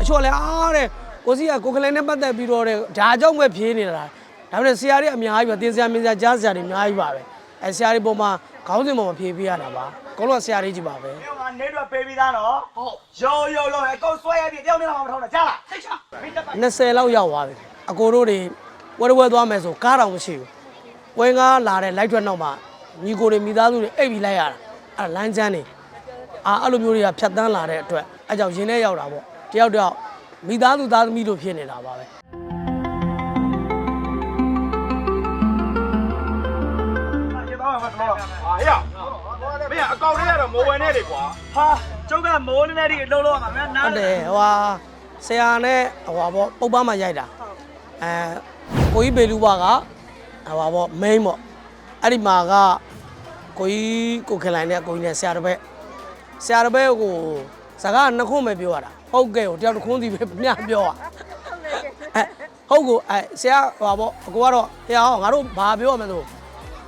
အချို့ကလည်းအားတဲ့ကိုစီကကိုကလေးနဲ့ပတ်သက်ပြီးတော့တဲ့ဒါကြောင့်ပဲဖြေးနေတာဒါပေမဲ့ဆရာတွေအများကြီးပဲတင်ဆရာမင်းဆရာကြားဆရာတွေအများကြီးပါပဲအဲဆရာတွေပုံမှာခေါင်းစဉ်ပေါ်မှာဖြေးပေးရတာပါအကုန်လုံးကဆရာတွေကြီးပါပဲဒီမှာနေတော့ပေးပြီးသားနော်ဟုတ်ရိုးရိုးလုံးအကုန်ဆွဲရပြီတယောက်နဲ့မှမထောင်းနဲ့ကြားလားသိချာမင်းတက်ပါ20လောက်ရောက်သွားပြီအကိုတို့တွေဝဲဝဲသွားမယ်ဆိုကားတောင်မရှိဘူးဝဲငါလာတဲ့လိုက်ထွက်နောက်မှာညီကိုတွေမိသားစုတွေအိပ်ပြီးလိုက်ရတာအဲ့ဒါလမ်းချမ်းနေအာအဲ့လိုမျိုးတွေကဖြတ်တန်းလာတဲ့အတွက်အဲ့ကြောင့်ရင်းထဲရောက်တာပေါ့ တယောက်တယောက်မိသားစုသားသမီးတို့ဖြစ်နေတာပါပဲရေတော့မှာတော့ဟာဟေ့မင်းအကောင့်ထဲကတော့မိုးဝင်နေတယ်ကွာဟာကျုပ်ကမိုးနေနေဒီအလုံးလုံးမှာမင်းနားဟုတ်တယ်ဟိုဟာဆရာနဲ့ဟိုဟာပေါ့ပုပ်ပန်းမှာရိုက်တာအဲကိုကြီးဘေလူပါကဟိုဟာပေါ့ main ပေါ့အဲ့ဒီမှာကကိုကြီးကိုခင်လိုင်နဲ့ကိုကြီးနဲ့ဆရာတစ်ပည့်ဆရာတစ်ပည့်ကိုစကားနှစ်ခုပဲပြောရတာ ဟုတ်ကဲ့ဟိုတယောက်တစ်ခွန်းစီပဲမြပြောอ่ะဟုတ်ကိုအဲဆရာဟိုပါပေါ့အကိုကတော့တရားဟောငါတို့ဘာပြောရမလဲဆို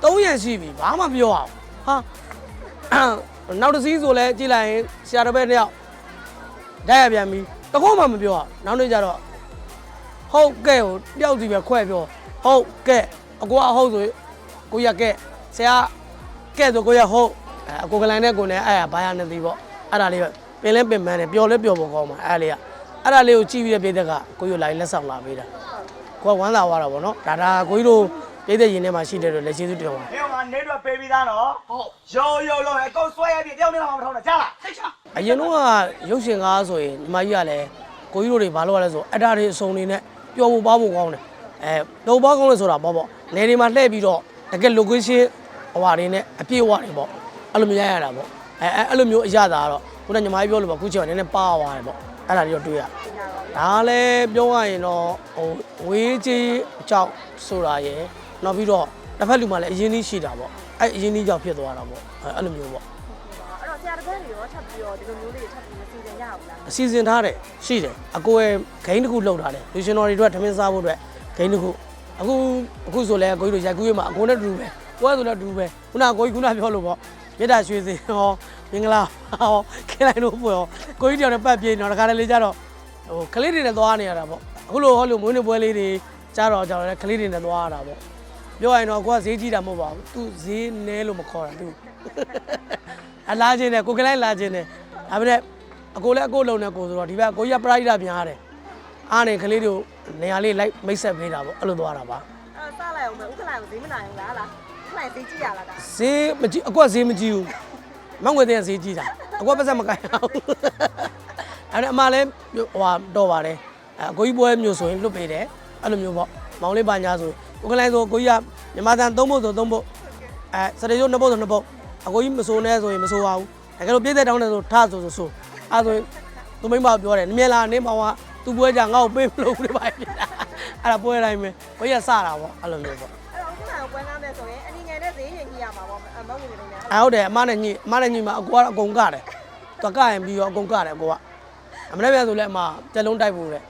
သုံးရရှိပြီဘာမှပြောအောင်ဟာနောက်တစ်စီးဆိုလဲကြည့်လိုက်ရင်ဆရာတစ်ပည့်တစ်ယောက်ဓာတ်ရပြန်ပြီတခုမှမပြောအောင်နောက်နေ့ကျတော့ဟုတ်ကဲ့ဟိုတယောက်စီပဲခွဲပြောဟုတ်ကဲ့အကိုကဟုတ်ဆိုကိုရကဲ့ဆရာကဲ့ဆိုကိုရဟုတ်အကိုကလိုင်းနဲ့ကိုနဲ့အဲ့ဘာရနေသည်ပေါ့အဲ့ဒါလေးပဲ ပင်လဲပင်မန်းတယ်ပျော်လဲပျော်ဖို့ကောင်းမှာအဲ့ဒါလေးကအဲ့ဒါလေးကိုကြည့်ပြီးတဲ့ပြည်သက်ကကိုရလိုင်းလက်ဆောင်လာပေးတာကိုကဝမ်းသာသွားတာပေါ့နော်ဒါဒါကိုကြီးတို့ပြည်သက်ရင်ထဲမှာရှိတဲ့တော့လက်ရှိစုတင်ပါဒီမှာနေတော့ပေးပြီးသားနော်ဟုတ်ရိုးရိုးလုံးအကုန်ဆွဲရပြီတယောက်နဲ့မှမထောင်းနဲ့ကြားလားသိချာအရင်တော့ကရုပ်ရှင်ကားဆိုရင်ညီမကြီးကလည်းကိုကြီးတို့တွေဘာလို့ရလဲဆိုအတားတွေအစုံတွေနဲ့ပျော်ဖို့ပါဖို့ကောင်းတယ်အဲတော့ပါကောင်းလို့ဆိုတာပေါ့ပေါ့လေတွေမှာလှည့်ပြီးတော့တကယ် location ဟိုဟာတွေနဲ့အပြည့်အဝတွေပေါ့အဲ့လိုမျိုးရရတာပေါ့ အဲအဲအဲ့လိုမျိုးအရသာကတော့ခုနညီမကြီးပြောလို့ပေါ့ခုချိန်ကနည်းနည်းပါသွားတယ်ပေါ့အဲ့ဒါတွေတော့တွေ့ရဒါလည်းပြောရရင်တော့ဟိုဝေးကြီးအကြောက်ဆိုတာရယ်နောက်ပြီးတော့တစ်ဖက်လူမှလည်းအရင်ကြီးရှိတာပေါ့အဲ့အရင်ကြီးကြောင့်ဖြစ်သွားတာပေါ့အဲ့အဲ့လိုမျိုးပေါ့အဲ့တော့ဆရာတပည့်တွေရောထပ်ပြီးတော့ဒီလိုမျိုးလေးတွေထပ်ပြီးမစီစဉ်ရအောင်လားအစီအစဉ်ထားတယ်ရှိတယ်အကိုရဲ့ဂိမ်းတစ်ခုလှုပ်ထားတယ်လူရှင်တော်တွေအတွက်ဓမင်းစားဖို့အတွက်ဂိမ်းတစ်ခုအခုအခုဆိုလဲအကိုကြီးတို့ရိုက်ကူးရမှာအကိုနဲ့တူတူပဲကိုကဆိုလဲတူတူပဲခုနကကိုကြီးခုနပြောလို့ပေါ့ မြတ်တာရွှေစင်ဟောမင်္ဂလာဟောခင်လိုက်လို့ပေါ့ကိုကြီးတယောက်နဲ့ပတ်ပြေးတော့တခါတလေကြတော့ဟိုကလေးတွေနဲ့သွားနေရတာပေါ့အခုလိုဟောလို့မွေးနေ့ပွဲလေးတွေကြားတော့ကြောင်လဲကလေးတွေနဲ့သွားရတာပေါ့ပြောရရင်တော့ကိုကဈေးကြီးတာမဟုတ်ပါဘူးသူဈေးနဲလို့မခေါ်တာသူအလားချင်းနဲ့ကိုကလိုက်လာချင်းနဲ့ဒါပေမဲ့အကိုလည်းအကိုလုံနေကိုဆိုတော့ဒီဘက်ကိုကြီးကပရိုက်တာများတယ်အားနေကလေးတို့နေရာလေးလိုက်မိတ်ဆက်ပေးတာပေါ့အဲ့လိုသွားတာပါအဲ့စလိုက်အောင်မယ်ဥက္ကလိုင်ကိုဈေးမနိုင်ဘူးလားလား ဥက္ကလိုင်ဈေးကြည့်ရလားဒါဈေးမကြည့်အကွက်ဈေးမကြည့်ဘူးမောင်ငွေတဲ့ဈေးကြည့်တာအကွက်ပတ်စက်မကိုင်အောင်အဲ့ဒါအမလည်းဟိုဟာတော့ပါတယ်အကိုကြီးပွဲမျိုးဆိုရင်လွတ်ပေးတယ်အဲ့လိုမျိုးပေါ့မောင်လေးပါညာဆိုကိုကလိုက်ဆိုကိုကြီးကမြန်မာတန်၃ဘုတ်ဆို၃ဘုတ်အဲစတေကျိုး၂ဘုတ်ဆို၂ဘုတ်အကိုကြီးမစိုးနဲ့ဆိုရင်မစိုးပါဘူးတကယ်လို့ပြည့်တဲ့တောင်းတယ်ဆိုထဆိုဆိုဆိုအဲ့ဆိုရင်သူမိမပြောတယ်နမြလာနေမောင်ကသူပွဲကြငါ့ကိုပေးမလို့ဘူးပါဖြစ်တာအဲ့ဒါပွဲတိုင်းပဲကိုကြီးကစတာပေါ့အဲ့လိုမျိုးပေါ့အဲ့တော့ဥ က္ကလိုင်ကိုပွဲကားမယ်ဆိုရင်အနီငယ်နဲ့ဈေးရင်ကြီးရမှာပေါ့အမဝင်နေတယ်များအဲဟုတ်တယ်အမနဲ့ညီအမနဲ့ညီမအကူကအကုန်ကတယ်သူကရင်ပြီးတော့အကုန်ကတယ်အကူကအမနဲ့ပြန်ဆိုလဲအမတက်လုံးတိုက်ဖို့တဲ့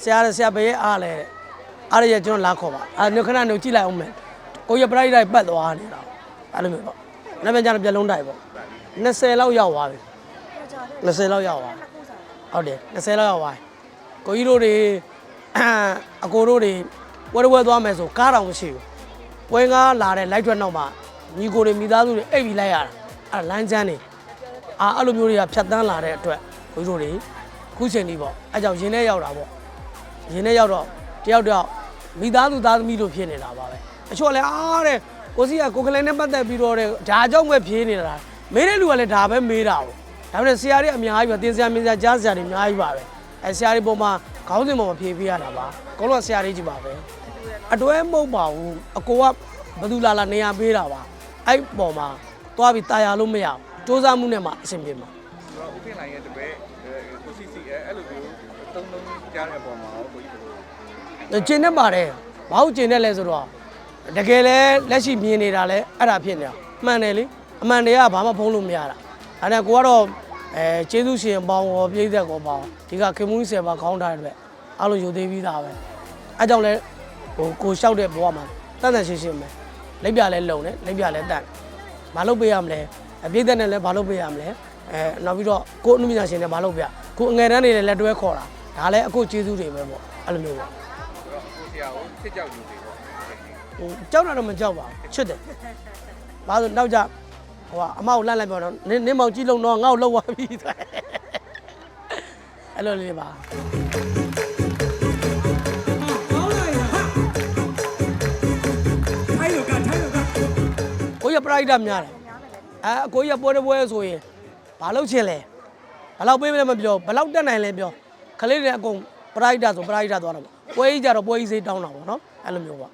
ဆရာဆရာဘယ်ရဲ့အားလဲတဲ့အားရရကျွန်တော်လာခေါ်ပါအဲညခဏညကြည့်လိုက်အောင်မယ်ကိုရပရိုက်တိုက်ပတ်သွားနေတာအဲ့လိုမျိုးပေါ့နောက်ပြန်ကျတော့ပြလုံးတိုက်ပေါ့20လောက်ရောက်သွားပြီကြာတယ်20လောက်ရောက်သွားနှစ်ခုစားဟုတ်တယ်20လောက်ရောက်သွားကိုကြီးတို့တွေအကိုတို့တွေဝဲဝဲသွားမယ်ဆိုကားတောင်မရှိဘူး ပွဲငါလာတဲ့လိုက်ထွက်နောက်မှာညီကိုတွေမိသားစုတွေအိပ်ပြီးလိုက်ရတာအဲ့ဒါလမ်းချမ်းနေအာအဲ့လိုမျိုးတွေကဖြတ်တန်းလာတဲ့အတွက်ဘုရားတို့တွေအခုချိန်ဒီပေါ့အဲကြောင့်ရင်းထဲရောက်တာပေါ့ရင်းထဲရောက်တော့တယောက်တယောက်မိသားစုသားသမီးတို့ဖြစ်နေတာပါပဲအချို့ကလည်းအားတဲ့ကိုစီကကိုကလေးနဲ့ပတ်သက်ပြီးတော့တဲ့ဒါကြောင့်ပဲဖြေးနေတာမေးတဲ့လူကလည်းဒါပဲမေးတာပေါ့ဒါပေမဲ့ဆရာတွေအများကြီးပဲတင်ဆရာမင်းဆရာကြားဆရာတွေအများကြီးပါပဲအဲဆရာတွေပုံမှာခေါင်းစဉ်ပေါ်မှာဖြေးပေးရတာပါအကုန်လုံးကဆရာတွေကြီးပါပဲ အတွဲမဟုတ်ပါဘူးအကိုကဘယ်သူလာလာနေရာပေးတာပါအဲ့ပေါ်မှာသွားပြီးတာယာလို့မရဘူးစူးစမ်းမှုနဲ့မှအဆင်ပြေမှာတော့ဦးခင်လိုင်ရဲ့တပည့်အဲကိုစီစီအဲအဲ့လိုမျိုးသုံးလုံးကြားတဲ့အပေါ်မှာရောကိုကြီးဘယ်လိုကျင်နေပါတယ်ဘာလို့ကျင်နေလဲဆိုတော့တကယ်လဲလက်ရှိမြင်နေတာလဲအဲ့ဒါဖြစ်နေတာမှန်တယ်လေအမှန်တရားကဘာမှဖုံးလို့မရတာဒါနဲ့ကိုကတော့အဲကျေးဇူးရှင်ပေါင်းရောပြည့်သက်ကောပေါင်းဒီကခင်မူးဆယ်ပါခေါင်းထားတဲ့အတွက်အားလုံးယူသေးပြီးသားပဲအဲကြောင့်လဲ ဟိုကိုလျှောက်တဲ့ဘဝမှာတန်တန်ရှင်းရှင်းပဲလက်ပြလဲလုံတယ်လက်ပြလဲတန်ဘာလို့ပေးရမလဲအပြည့်သက်နဲ့လဲဘာလို့ပေးရမလဲအဲနောက်ပြီးတော့ကိုအနုပညာရှင်နဲ့ဘာလို့ပြကိုအငယ်တန်းနေလဲလက်တွဲခေါ်တာဒါလည်းအခုကျေးဇူးတွေပဲပေါ့အဲ့လိုမျိုးပေါ့ဆိုတော့ကိုဆရာကိုစစ်ကြောက်ယူတယ်ပေါ့ဟိုကြောက်တာတော့မကြောက်ပါဘူးချစ်တယ်ဘာလို့နောက်ကြဟိုကအမောက်လှမ်းလိုက်ပြောတော့နင်းနင်းမောင်ကြည့်လုံးတော့ငါ့ကိုလှုပ်သွားပြီဆိုအဲ့လိုလေးပါ ကိုကြီးကပရိုက်တာများတယ်အဲအကိုကြီးကပွဲတစ်ပွဲဆိုရင်ဘာလုပ်ချင်လဲဘယ်လောက်ပေးမလဲမပြောဘယ်လောက်တက်နိုင်လဲပြောခလေးတွေအကုန်ပရိုက်တာဆိုပရိုက်တာသွားတာပေါ့ပွဲကြီးကြတော့ပွဲကြီးစိတ်တောင်းတာပေါ့နော်အဲ့လိုမျိုးပေါ့